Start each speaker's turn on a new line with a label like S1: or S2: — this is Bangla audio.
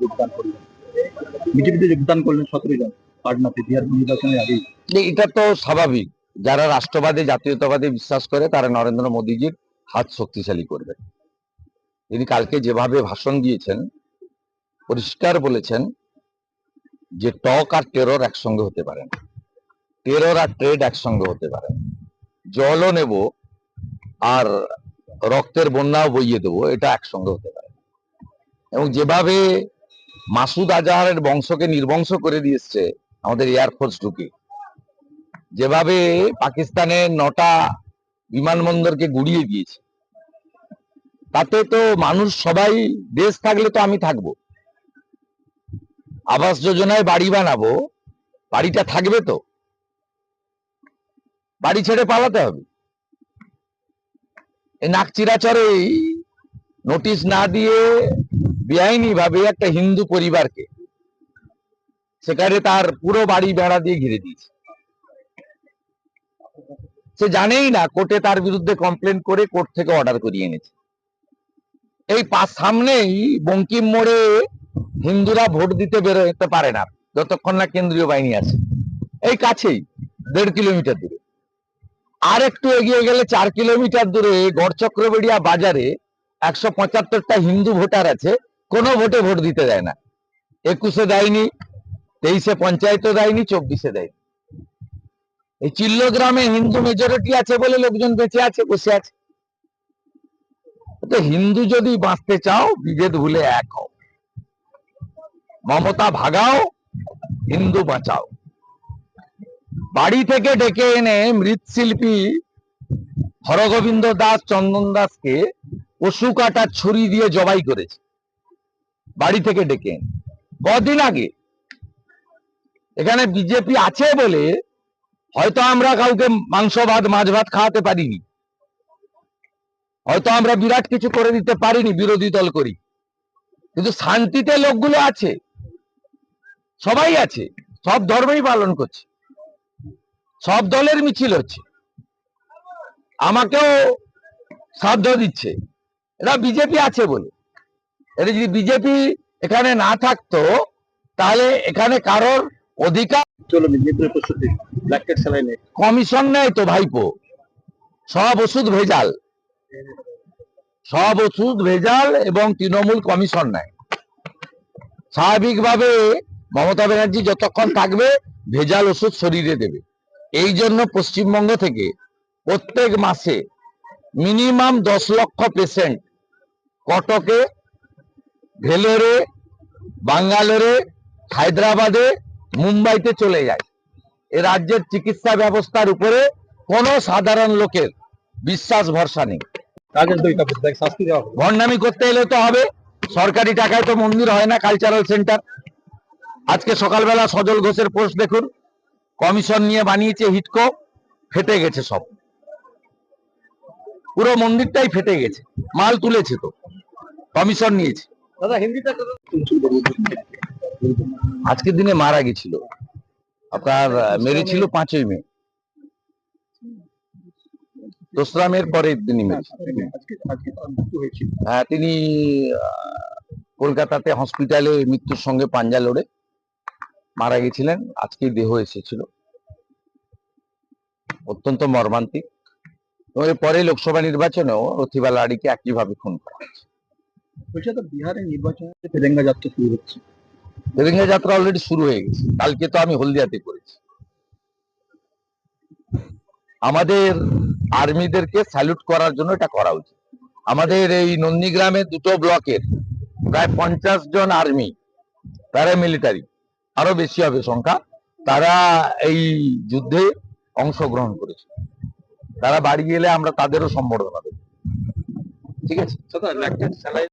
S1: যোগদান করলেন। বিজেপিতে যোগদান করলেন সতেরো জন। পাটনাতে বিহার নির্বাচনের আগেই।
S2: এটা তো স্বাভাবিক। যারা রাষ্ট্রবাদী, জাতীয়তাবাদী বিশ্বাস করে, তারা নরেন্দ্র মোদীজির হাত শক্তিশালী করবে। তিনি কালকে যেভাবে ভাষণ দিয়েছেন, পরিষ্কার বলেছেন যে টক আর টেরর একসঙ্গে হতে পারে না। টেরর আর ট্রেড একসঙ্গে হতে পারে না। জলও নেব আর রক্তের বন্যাও বইয়ে দেবো, এটা একসঙ্গে হতে পারে এবং যেভাবে মাসুদ আজহারের বংশকে নির্বংশ করে দিয়েছে আমাদের এয়ারফোর্স ঢুকে। যেভাবে পাকিস্তানের নটা বিমানবন্দরকে গুড়িয়ে দিয়েছে, তাতে তো মানুষ সবাই দেশ থাকলে তো আমি থাকব। আবাস যোজনায় বাড়ি বানাবো, বাড়িটা থাকবে তো। বাড়ি ছেড়ে পালাতে হবে। এই নাকচিরাচরেই নোটিশ না দিয়ে বেআইনি ভাবে একটা হিন্দু পরিবারকে সেখানে তার পুরো বাড়ি বেড়া দিয়ে ঘিরে দিয়েছে। সে জানেই না কোর্টে তার বিরুদ্ধে কমপ্লেন করে কোর্ট থেকে অর্ডার করিয়ে এনেছে। এই পাশ সামনেই বঙ্কিম মোড়ে হিন্দুরা ভোট দিতে বেরোতে পারে না, যতক্ষণ না কেন্দ্রীয় বাহিনী আছে। এই কাছেই, দেড় কিলোমিটার দূরে। আর একটু এগিয়ে গেলে চার কিলোমিটার দূরে গড়চক্রবেড়িয়া বাজারে একশো পঁচাত্তরটা হিন্দু ভোটার আছে কোনো ভোটে ভোট দিতে দেয় না। একুশে দেয়নি, তেইশে পঞ্চায়েতও দেয়নি, চব্বিশে দেয়নি। এই চিল্ল গ্রামে হিন্দু মেজরিটি আছে বলে লোকজন বেঁচে আছে, বসে আছে। হিন্দু যদি বাঁচতে চাও, বিভেদ ভুলে এক হও। মমতা ভাগাও, হিন্দু বাঁচাও। বাড়ি থেকে ডেকে এনে মৃৎশিল্পী হরগোবিন্দ দাস, চন্দন দাসকে পশু কাটার ছুরি দিয়ে জবাই করেছে। বাড়ি থেকে ডেকে কদিন আগে। এখানে বিজেপি আছে বলে হয়তো আমরা কাউকে মাংস ভাত, মাছ ভাত খাওয়াতে পারিনি। হয়তো আমরা বিরাট কিছু করে দিতে পারিনি, বিরোধী দল করি। কিন্তু শান্তিতে লোকগুলো আছে। সবাই আছে। সব ধর্মই পালন করছে। সব দলের মিছিল হচ্ছে। আমাকেও সাধ্য দিচ্ছে। এরা বিজেপি আছে বলে। এটা যদি বিজেপি এখানে না থাকতো তাহলে এখানে কারোর অধিকার কমিশন নেই তো ভাইপো। সব ওষুধ ভেজাল। সব ওষুধ ভেজাল এবং তৃণমূল কমিশন নেয় স্বাভাবিকভাবে মমতা ব্যানার্জি যতক্ষণ থাকবে ভেজাল ওষুধ শরীরে দেবে। এই জন্য পশ্চিমবঙ্গ থেকে প্রত্যেক মাসে মিনিমাম দশ লক্ষ পেশেন্ট কটকে ভেলোরে বাঙ্গালোরে হায়দ্রাবাদে মুম্বাইতে চলে যায়। এ রাজ্যের চিকিৎসা ব্যবস্থার উপরে কোনো সাধারণ লোকের বিশ্বাস ভরসা নেই। ভণ্ডামি করতে এলে তো হবে। সরকারি টাকায় তো মন্দির হয় না কালচারাল সেন্টার আজকে সকালবেলা সজল ঘোষের পোস্ট দেখুন। কমিশন নিয়ে বানিয়েছে হিটকো ফেটে গেছে সব। পুরো মন্দিরটাই ফেটে গেছে। মাল তুলেছে তো। কমিশন নিয়েছে।
S1: দাদা হিন্দিটা
S2: আজকের দিনে মারা গেছিল। আপনার মেরেছিল পাঁচই মে। দোসরা মের
S1: আজকে আজকে তার মৃত্যু হয়েছিল।
S2: হ্যাঁ তিনি কলকাতাতে হসপিটালে মৃত্যুর সঙ্গে পাঞ্জা লড়ে মারা গেছিলেন। আজকেই দেহ এসেছিল। অত্যন্ত মর্মান্তিক। এবং এর পরে লোকসভা নির্বাচনেও রথিবা লাড়িকে একইভাবে খুন করা হয়েছে।
S1: বলছি তো বিহারের নির্বাচনে তেলেঙ্গা যাত্রা শুরু হচ্ছে।
S2: তেলেঙ্গা যাত্রা অলরেডি শুরু হয়ে গেছে। কালকে তো আমি হলদিয়াতে করেছি। আমাদের আর্মিদেরকে স্যালুট করার জন্য এটা করা উচিত। আমাদের এই নন্দীগ্রামের দুটো ব্লকের প্রায় পঞ্চাশ জন আর্মি প্যারামিলিটারি আরও বেশি হবে সংখ্যা। তারা এই যুদ্ধে অংশগ্রহণ করেছে। তারা বাড়ি গেলে আমরা তাদেরও সম্বর্ধনা দেব। ঠিক আছে?